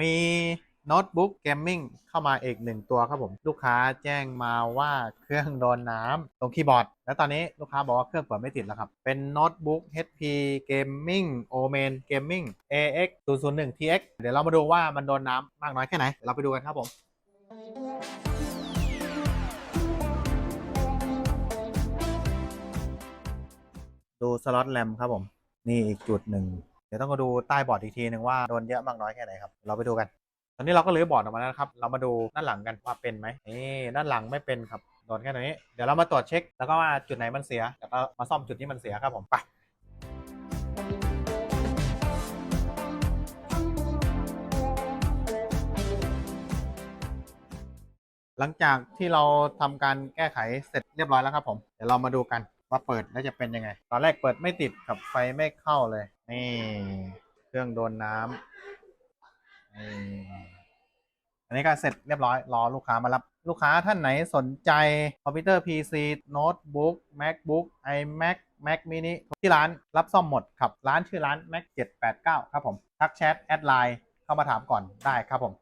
มีโน้ตบุ๊กเกมมิ่งเข้ามาอีกหนึ่งตัวครับผม ลูกค้าแจ้งมาว่าเครื่องโดนน้ำตรงคีย์บอร์ด แล้วตอนนี้ลูกค้าบอกว่าเครื่องเปิดไม่ติดแล้วครับ เป็นโน้ตบุ๊ก HP Gaming Omen Gaming AX 001 TX เดี๋ยวเรามาดูว่ามันโดนน้ำมากน้อยแค่ไหน เราไปดูกันครับผมดูสล็อตแรมครับผม นี่อีกจุดหนึ่ง ดี๋ยวต้องมาดูใต้บอร์ดอีกทีหนึ่งว่าโดนเยอะมากน้อยแค่ไหนครับ เราไปดูกัน ตอนนี้เราก็รื้อบอร์ดออกมาแล้วครับ เรามาดูด้านหลังกันว่าเป็นไหมนี่ด้านหลังไม่เป็นครับ โดนแค่นี้ เดี๋ยวเรามาตรวจเช็ค แล้วก็ว่าจุดไหนมันเสีย แล้วก็มาซ่อมจุดที่มันเสียครับผม ไปหลังจากที่เราทำการแก้ไขเสร็จเรียบร้อยแล้วครับผม เดี๋ยวเรามาดูกัน ว่าเปิดแล้วจะเป็นยังไง ตอนแรกเปิดไม่ติดกับไฟไม่เข้าเลย นี่เครื่องโดนน้ำนี่อันนี้ก็เสร็จเรียบร้อยรอลูกค้ามารับ ลูกค้าท่านไหนสนใจคอมพิวเตอร์ PC โน้ตบุ๊ก MacBook iMac Mac mini ที่ร้านรับซ่อมหมดครับ ร้านชื่อร้าน Mac 789 ครับผม ทักแชท แอดไลน์เข้ามาถามก่อนได้ครับผม